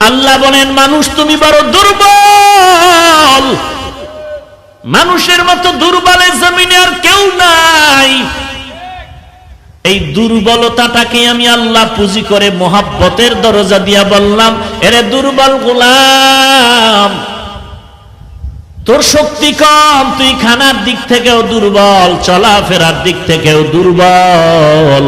আল্লাহ বলেন, মানুষ তুমি বড় দুর্বল। মানুষের মতো দুর্বলের জমিনে আর কেউ নাই। এই দুর্বলতাটাকে আমি আল্লাহ পুঁজি করে মোহাব্বতের দরজা দিয়া বললাম, এরে দুর্বল গোলাম, তোর শক্তি কম, তুই খানার দিক থেকেও দুর্বল, চলাফেরার দিক থেকেও দুর্বল।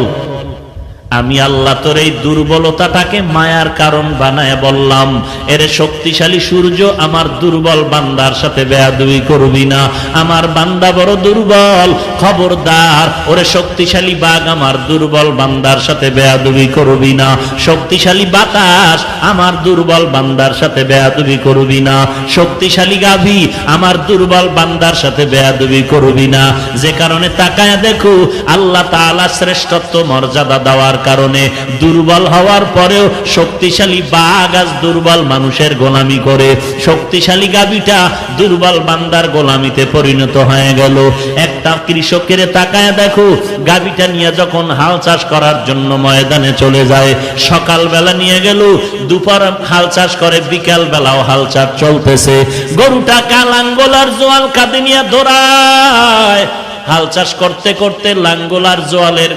আমি আল্লাহ তোর এই দুর্বলতাটাকে মায়ার কারণ বানায় বললাম। এর শক্তিশালী সূর্য আমার দুর্বল বান্দার সাথে বেয়াদুই করবি না। আমার বান্দা বড় দুর্বল, খবরদার। ওরে শক্তিশালী বাঘ আমার দুর্বল বান্দার সাথে বেয়াদুবি করবি না। শক্তিশালী বাতাস আমার দুর্বল বান্দার সাথে বেয়াদুবি করবি না। শক্তিশালী গাভী আমার দুর্বল বান্দার সাথে বেয়াদুবি করবি না। যে কারণে তাকায় দেখো, আল্লাহ তাআলা শ্রেষ্ঠত্ব মর্যাদা দেওয়ার কারণে দুর্বল হওয়ার পরেও শক্তিশালী বাঘ আজ দুর্বল মানুষের গোলামি করে। শক্তিশালী গাভীটা দুর্বল বান্দার গোলামিতে পরিণত হয়ে গেল। একটা কৃষকের তাকায় দেখো, গাভীটা নিয়ে যখন হাল চাষ করার জন্য ময়দানে চলে যায়, সকালবেলা নিয়ে গেল, দুপুর হাল চাষ করে বিকাল বেলাও হাল চাষ চলতেছে। গরুটা কালাঙ্গলার জোয়াল কাঁদে নিয়ে দৌড়ায়। হাল চাষ করতে করতে লাঙ্গলার জোয়ালের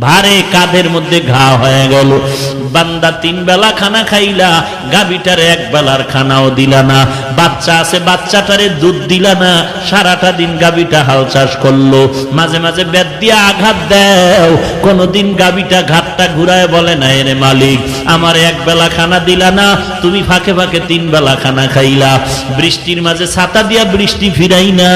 ভারে কাদের মধ্যে ঘা হয়ে গেল? বান্দা তিন বেলা খানা খাইলা গাবিটার এক বেলার খানাও দিলা না। বাচ্চা আছে, বাচ্চাটারে দুধ দিলা না। সারাটা দিন গাবিটা হাল চাষ করল। মাঝে মাঝে বেদ দিয়ে আঘাত দেও। কোনদিন গাবিটা ঘাটটা ঘুরায় বলে না এরে মালিক। আমার এক বেলা খানা দিলা না, তুমি ফাঁকে ফাঁকে তিন বেলা খানা খাইলা। বৃষ্টির মাঝে ছাতা দিয়া বৃষ্টি ফিরাই না।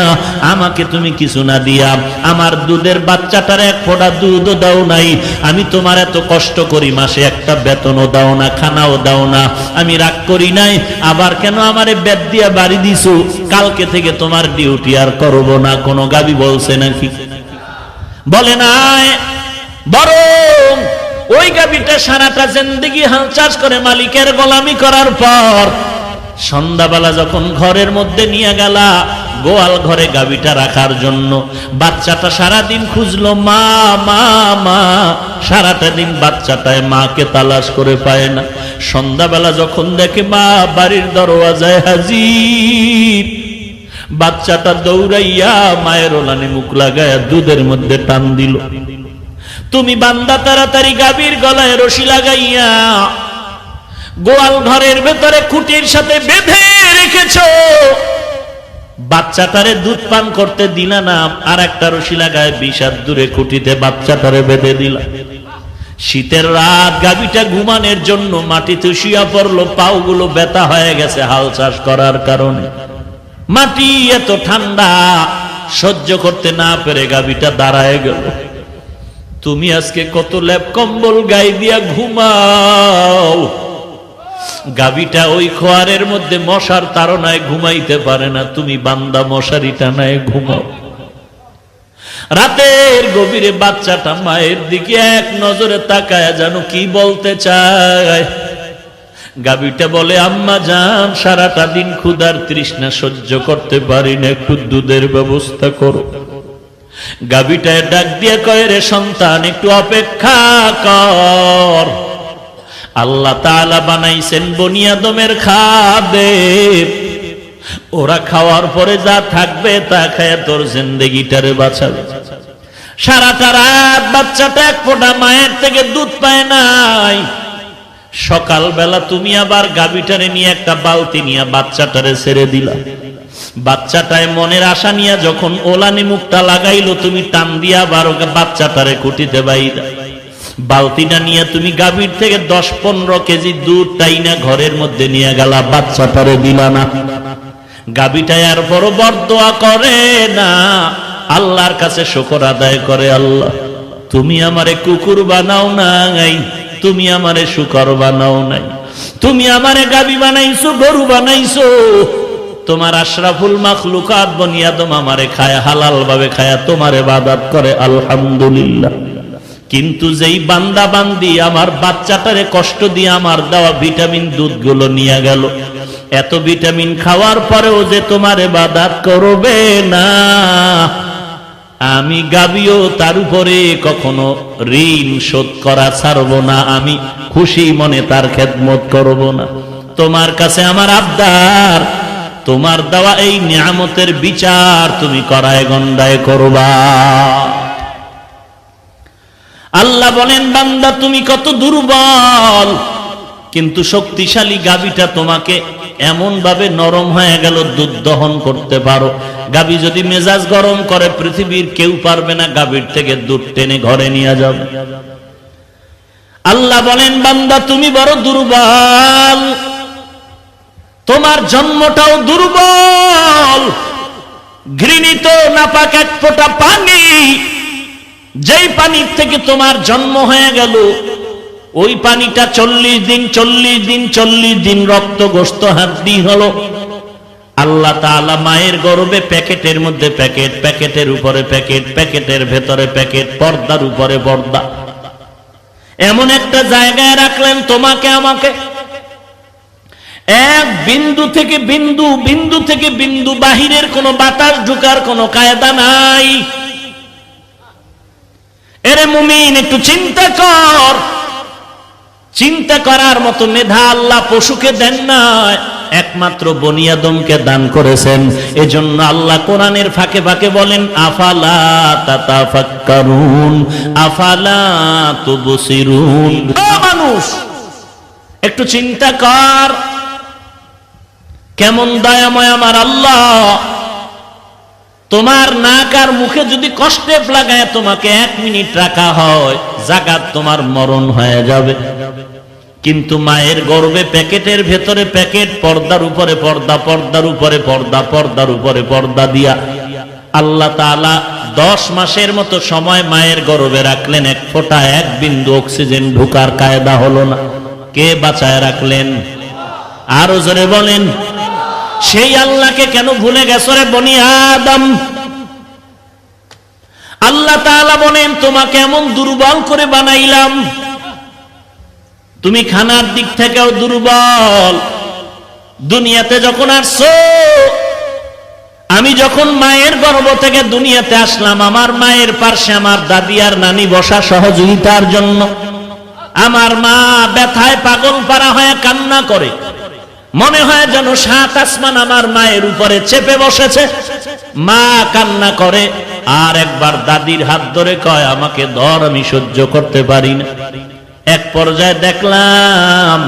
আমাকে তুমি কিছু না দিয়া। আমার দুধের বাচ্চাটার এক ফোঁটা দুধও দাও নাই। আমি তোমার এত কষ্ট করি মাসে একটা বেতনও দাও না, খানাও দাও না। আমি রাগ করি নাই, আবার কেন আমারে বেদ দিয়া বাড়ি দিছো? কালকে থেকে তোমার ডিউটি আর করব না, কোনো গাবি বলছে নাকি? বলে নাই। বরং ওই গাবিটা সারাটা জিন্দগি হাল চাষ করে মালিকের গোলামি করার পর সন্ধ্যাবেলা যখন ঘরের মধ্যে নিয়ে গেলা গোয়াল ঘরে গাবিটা রাখার জন্য। বাচ্চাটা সারাদিন খুঁজলো, মা মা মা। সারাটা দিন বাচ্চাটায় মাকে তালাশ করে পায় না। সন্ধ্যাবেলা যখন দেখে, মা, বাড়ির দরওয়াজায় হাজির। বাচ্চাটা দৌড়াইয়া মায়ের ওলানে মুখ লাগায় দুধের মধ্যে টান দিল। তুমি বান্দা, তাড়াতাড়ি গাবির গলায় রশি লাগাইয়া গোয়াল ঘরের ভেতরে খুঁটির সাথে বেঁধে রেখেছ। বাচ্চাটারে দুধ পান করতে দিলা না, আর একটা রশি লাগায় বিষাদ দূরে খুঁটিতে বাচ্চাটারে বেঁধে দিলা। শীতের রাত গাবিটা ঘুমানোর জন্য মাটিতে শুয়া পড়ল, পাওগুলো ব্যথা হয়ে গেছে হাল চাষ করার কারণে। মাটি এত ঠান্ডা, সহ্য করতে না পেরে গাবিটা দাঁড়ায় গেল। তুমি আজকে কত ল্যাপ কম্বল গায়ে দিয়া ঘুমাও। গাবিটা ওই খোয়ারের মধ্যে মশার তাড়নায় ঘুমাইতে পারে না। তুমি বান্দা মশারি টানায় ঘুমাও। রাতের গভীরে বাচ্চাটা মায়ের দিকে এক নজরে তাকায় জানো কি বলতে চায়। গাবিটা বলে, আম্মা যান, সারাটা দিন ক্ষুধার তৃষ্ণা সহ্য করতে পারি না একটু দুধের ব্যবস্থা করো। গাবিটায় ডাক দিয়ে কয়, রে সন্তান, একটু অপেক্ষা কর। আল্লাহ তাআলা বানাইছেন বনিয়াদমের খাবে ওরা খাওয়ার পরে যা থাকবে তা খায় তোর জিন্দেগিটারে বাঁচাবে। সারাটা রাত বাচ্চাটা এক ফোঁটা মায়ের থেকে দুধ পায় নাই। সকালবেলা তুমি আবার গাবিটারে নিয়ে একটা বালতি নিয়ে বাচ্চাটারে ছেড়ে দিলা। বাচ্চাটায় মনের আশা নিয়ে যখন ওলানি মুখটা লাগাইলো, তুমি টান দিয়া আবার বাচ্চাটারে কুটিতে বাইরা। বালতিটা নিয়ে তুমি গাভীর থেকে দশ পনেরো কেজি দুধ টাইনা ঘরের মধ্যে নিয়ে গেলা, বাচ্চাটারে দিলা না। গাভীটা আর বড় বরদোয়া করে না। আল্লাহর কাছে শকর আদায় করে আল্লাহ, তুমি আমারে কুকুর বানাও নাই, তুমি আমারে শুকর বানাও নাই, তুমি আমারে গাবি বানাইছো, গরু বানাইছো। তোমার আশরাফুল মাখলুকাত বনিয়াদম আমারে খায় হালাল ভাবে খায়া, তোমারে বাদাত করে, আলহামদুলিল্লাহ। কিন্তু যেই বান্দা বান্দি আমার বাচ্চাটারে কষ্ট দিয়ে আমার দেওয়া ভিটামিন দুধগুলো নিয়ে গেল। এত ভিটামিন খাওয়ার পরেও যে তোমার বাদাত করবে না। আমি গাবিও তার উপরে কখনো ঋণ শোধ করা ছাড়ব না, আমি খুশি মনে তার খেদমত করব না। তোমার কাছে আমার আবদার, তোমার দেওয়া এই নিয়ামতের বিচার তুমি করায় গন্ডায় করবা। আল্লাহ বলেন, বান্দা, তুমি কত দুর্বল, কিন্তু শক্তিশালী গাবিটা তোমাকে এমন ভাবে নরম হয়ে গেল দুধ দহন করতে পারো। গাবি যদি মেজাজ গরম করে, পৃথিবীর কেউ পারবে না গাবির থেকে দুধ টেনে ঘরে নিয়ে যাবে। আল্লাহ বলেন, বান্দা, তুমি বড় দুর্বল, তোমার জন্মটাও দুর্বল, ঘৃণিত, নাপাক, এক ফোঁটা পানি যেই পানির থেকে তোমার জন্ম হয়ে গেল, ওই পানিটা চল্লিশ দিন চল্লিশ দিন চল্লিশ দিন রক্ত গোস্ত হাড্ডি হলো। আল্লাহ তাআলা মায়ের গর্বে প্যাকেটের মধ্যে প্যাকেট, প্যাকেটের উপরে প্যাকেট, প্যাকেটের ভেতরে প্যাকেট, পর্দার উপরে পর্দা। এমন একটা জায়গায় রাখলেন তোমাকে, আমাকে। এক বিন্দু থেকে বিন্দু বিন্দু থেকে বিন্দু, বাহিরের কোনো বাতাস ঢুকার কোনো কায়দা নাই। এরে মুমিন, একটু চিন্তা কর। চিন্তা করার মতো মেধা আল্লাহ পশুকে দেন না একমাত্র বনিয়াদমকে দান করেছেন। এজন্য আল্লাহ কোরআনের ফাঁকে ফাঁকে বলেন, আফালা তাতাফাক্কারুন, আফালা তুবসিরুন। মানুষ, একটু চিন্তা কর। কেমন দয়াময় আমার আল্লাহ। তোমার নাক আর মুখে যদি কষ্টে লাগায় তোমাকে এক মিনিট রাখা হয়, জাগাত তোমার মরণ হয়ে যাবে। কিন্তু মায়ের গর্বে প্যাকেটের ভেতরে প্যাকেট, পর্দার উপরে পর্দা, পর্দার উপরে পর্দা, পর্দার উপরে পর্দা দিয়া আল্লাহ তাআলা দশ মাসের মতো সময় মায়ের গর্বে রাখলেন, এক ফোঁটা, এক বিন্দু অক্সিজেন ঢুকার কায়দা হলো না। কে বাঁচায় রাখলেন? আরও জোরে বলেন সেই আল্লাহকে কেন ভুলে গেছো রে বনি আদম? আল্লাহ তাআলা বলেন, তোমাকে এমন দুর্বল করে বানাইলাম। তুমি খানার দিক থেকেও দুর্বল। দুনিয়াতে যখন আসছো, আমি যখন মায়ের গর্ভ থেকে দুনিয়াতে আসলাম, আমার মায়ের পার্শ্বে আমার দাদি আর নানি বসা সহযোগিতার জন্য। আমার মা ব্যথায় পাগল পারা হয়ে কান্না করে। মনে হয় যেন সাত আসমান আমার মায়ের উপরে চেপে বসেছে। মা কান্না করে, আর একবার দাদির হাত ধরে কয়, আমাকে ধর, আমি সহ্য করতে পারি না। এক পর্যায়ে দেখলাম,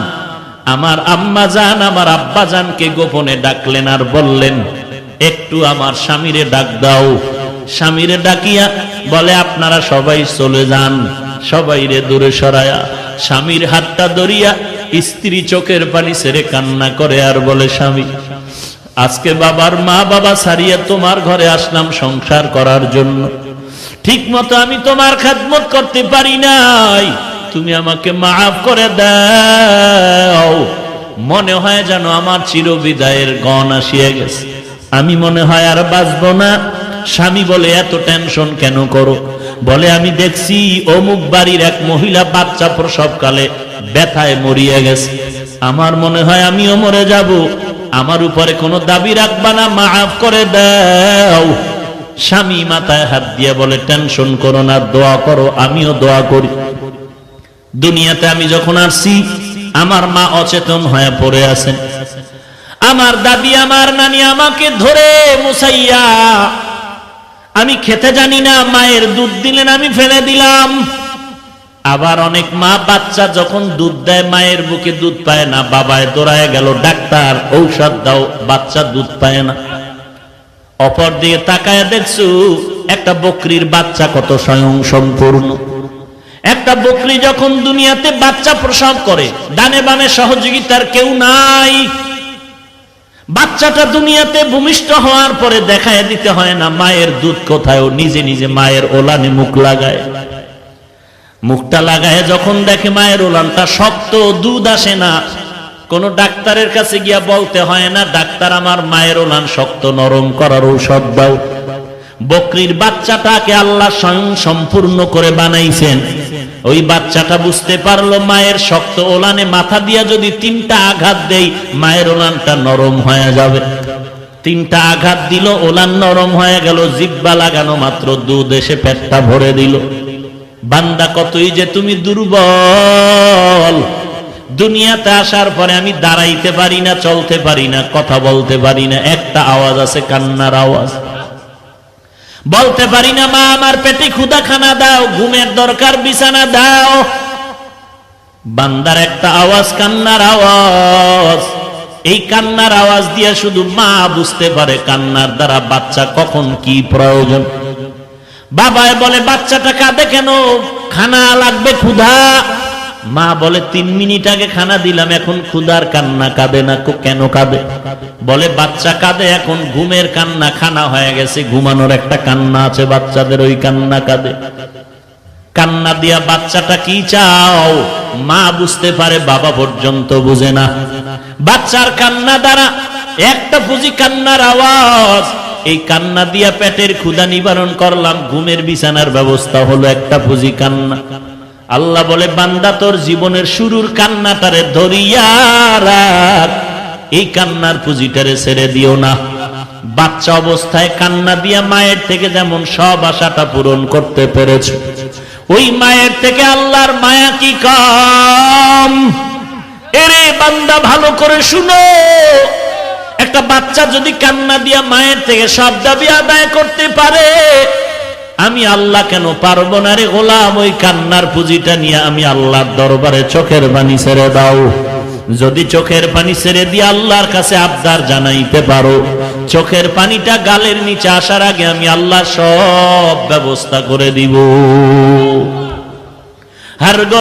আমার আম্মা জান আমার আব্বা জানকে গোপনে ডাকলেন আর বললেন, একটু আমার স্বামীরে ডাক দাও। স্বামীরে ডাকিয়া বলে, আপনারা সবাই চলে যান সবাই রে দূরে সরায়া। স্বামীর হাতটা ধরিয়া স্ত্রী চোখের পানি ছেড়ে কান্না করে আর বলে, স্বামী, আজকে বাবার মা বাবা সারিয়ে তোমার ঘরে আসলাম সংসার করার জন্য। ঠিক মতো আমি তোমার খাদমত করতে পারি নাই। তুমি আমাকে মাফ করে দাও। মনে হয় যেন আমার চিরবিদায়ের গণ আসিয়া গেছে। আমি মনে হয় আর বাঁচব না। স্বামী বলে, এত টেনশন কেন করো? বলে, আমি দেখছি অমুক বাড়ির এক মহিলা বাচ্চা প্রসবকালে ব্যথায় মরিয়া গেছে। আমার মনে হয় আমিও মরে যাব। আমার উপরে কোনো দাবি রাখবা না, মাফ করে দাও। স্বামী মাথায় হাত দিয়ে বলে, টেনশন করো না, দোয়া করো, আমিও দোয়া করি। দুনিয়াতে আমি যখন আসছি, আমার মা অচেতন হয়ে পড়ে আছেন আমার দাদি আমার নানি আমাকে ধরে মুসাইয়া আমি খেতে জানি না, মায়ের দুধ দিলেন, আমি ফেলে দিলাম। আবার অনেক মা বাচ্চা যখন দুধ দেয়, মায়ের বুকে দুধ পায় না, বাবায় দৌড়ায় গেল, ডাক্তার, ঔষধ দাও, বাচ্চা দুধ পায় না। অপর দিয়ে তাকায় দেখছু, একটা বকরির বাচ্চা কত স্বয়ং সম্পূর্ণ একটা বকরি যখন দুনিয়াতে বাচ্চা প্রসব করে, ডানে বামে সহযোগিতার কেউ নাই। বাচ্চাটা দুনিয়াতে ভূমিষ্ঠ হওয়ার পরে দেখায় দিতে হয় না, মায়ের দুধ কোথায়? নিজে নিজে মায়ের ওলানে মুখ লাগায়। মুখটা লাগায় যখন দেখে মায়ের ওলানটা শক্ত দুধ আসে না। কোন ডাক্তারের কাছে গিয়া বলতে হয় না, ডাক্তার, আমার মায়ের ওলান শক্ত নরম করার ঔষধ দাও। বকরির বাচ্চাটাকে আল্লাহ স্বয়ং সম্পূর্ণ করে বানাইছেন। ওই বাচ্চাটা বুঝতে পারল মায়ের শক্ত ওলানে মাথা দিয়া যদি তিনটা আঘাত দেই, মায়ের ওলানটা নরম হয়ে যাবে। তিনটা আঘাত দিল ওলান নরম হয়ে গেল জিব্বা লাগানো মাত্র দুধ এসে পেটটা ভরে দিল। বান্দা কতই যে তুমি দুর্বল। দুনিয়াতে আসার পরে আমি দাঁড়াইতে পারি না, চলতে পারি না, কথা বলতে পারি না, একটা আওয়াজ আছে, কান্নার আওয়াজ। বলতে পারি না, মা, আমার পেটে ক্ষুদা খানা দাও, ঘুমের দরকার, বিছানা দাও। বান্দার একটা আওয়াজ, কান্নার আওয়াজ। এই কান্নার আওয়াজ দিয়ে শুধু মা বুঝতে পারে, কান্নার দ্বারা বাচ্চা কখন কি প্রয়োজন। বাবায় বলে, বাচ্চাটা কাঁদে কেন? খানা লাগবে ক্ষুধা। মা বলে, তিন মিনিট আগে খানা দিলাম, এখন ক্ষুধার কান্না কাঁদে না। কেন কাঁদে? বলে, বাচ্চা কাঁদে, এখন ঘুমের কান্না, খানা হয়ে গেছে, ঘুমানোর একটা কান্না আছে, বাচ্চাদের ওই কান্না কাঁদে। কান্না দিয়া বাচ্চাটা কি চাও? মা বুঝতে পারে, বাবা পর্যন্ত বুঝে না। বাচ্চার কান্না দ্বারা একটা পুঁজি কান্নার আওয়াজ এই কান্না দিয়া পেটের ক্ষুধা নিবারণ করলাম, ঘুমের বিছানার ব্যবস্থা হলো একটা পুঁজি কান্না। আল্লাহ বলে, বান্দা, তোর জীবনের শুরুর কান্নাটারে ধরিয়া এই কান্নার পুঁজিটারে ছেড়ে দিও না। বাচ্চা অবস্থায় কান্না দিয়া মায়ের থেকে যেমন সব আশাটা পূরণ করতে পেরেছে, ওই মায়ের থেকে আল্লাহর মায়া কি কম? এরে বান্দা, ভালো করে শুনো। একটা বাচ্চা যদি কান্না দিয়া মায়ের থেকে সব দাবি আদায় করতে পারে, আমি আল্লাহ কেন পারব না রে গোলাম? ওই কান্নার পুঁজিটা নিয়ে আমি আল্লাহর দরবারে চোখের বাণী ছেড়ে দাও। যদি চোখের পানি ছেড়ে দিয়ে আল্লাহর কাছে আবদার জানাইতে পারো, চোখের পানিটা গালের নিচে আসার আগে আমি আল্লাহ সব ব্যবস্থা করে দিব। হার